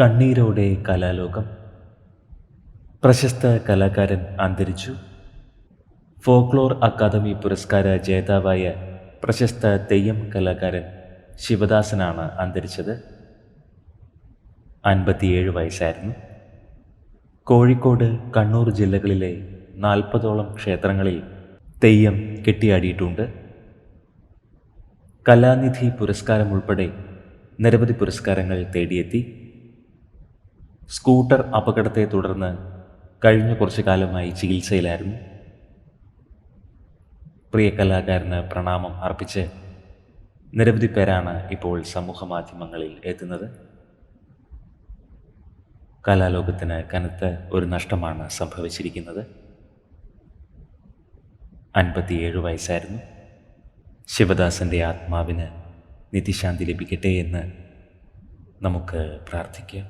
കണ്ണീരോടെ കലാലോകം. പ്രശസ്ത കലാകാരൻ അന്തരിച്ചു. ഫോക്ലോർ അക്കാദമി പുരസ്കാര ജേതാവായ പ്രശസ്ത തെയ്യം കലാകാരൻ ശിവദാസനാണ് അന്തരിച്ചത്. അൻപത്തിയേഴ് വയസ്സായിരുന്നു. കോഴിക്കോട് കണ്ണൂർ ജില്ലകളിലെ നാൽപ്പതോളം ക്ഷേത്രങ്ങളിൽ തെയ്യം കെട്ടിയാടിയിട്ടുണ്ട്. കലാനിധി പുരസ്കാരം ഉൾപ്പെടെ നിരവധി പുരസ്കാരങ്ങൾ തേടിയെത്തി. സ്കൂട്ടർ അപകടത്തെ തുടർന്ന് കഴിഞ്ഞ കുറച്ചു കാലമായി ചികിത്സയിലായിരുന്നു. പ്രിയ കലാകാരന് പ്രണാമം അർപ്പിച്ച് നിരവധി പേരാണ് ഇപ്പോൾ സമൂഹ മാധ്യമങ്ങളിൽ എത്തുന്നത്. കലാലോകത്തിന് കനത്ത ഒരു നഷ്ടമാണ് സംഭവിച്ചിരിക്കുന്നത്. അൻപത്തിയേഴ് വയസ്സായിരുന്നു. ശിവദാസന്റെ ആത്മാവിന് നിത്യശാന്തി ലഭിക്കട്ടെ എന്ന് നമുക്ക് പ്രാർത്ഥിക്കാം.